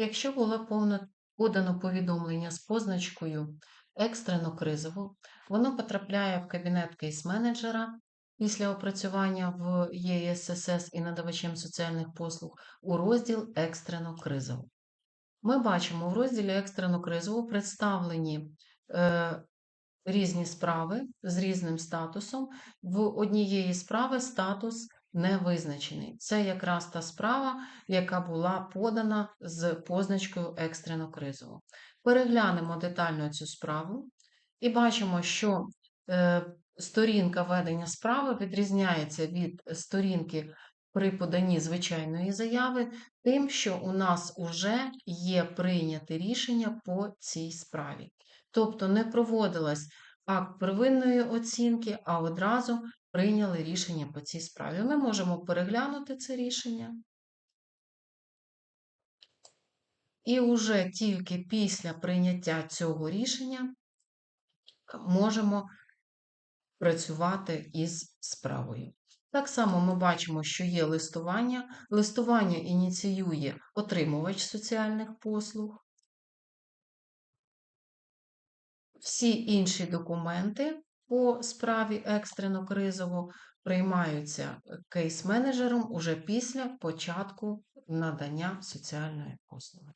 Якщо було повно подано повідомлення з позначкою екстрено кризово, воно потрапляє в кабінет кейс-менеджера після опрацювання в ЄССС і надавачем соціальних послуг у розділ екстрено кризово. Ми бачимо в розділі екстрено кризово представлені е, різні справи з різним статусом. В однієї справи статус не визначений. Це якраз та справа, яка була подана з позначкою екстрено кризово. Переглянемо детально цю справу і бачимо, що е, сторінка ведення справи відрізняється від сторінки при поданні звичайної заяви, тим, що у нас вже є прийняте рішення по цій справі. Тобто не проводилась акт первинної оцінки, а одразу прийняли рішення по цій справі. Ми можемо переглянути це рішення. І вже тільки після прийняття цього рішення можемо працювати із справою. Так само ми бачимо, що є листування. Листування ініціює отримувач соціальних послуг. Всі інші документи по справі екстрено кризово приймаються кейс-менеджером уже після початку надання соціальної послуги.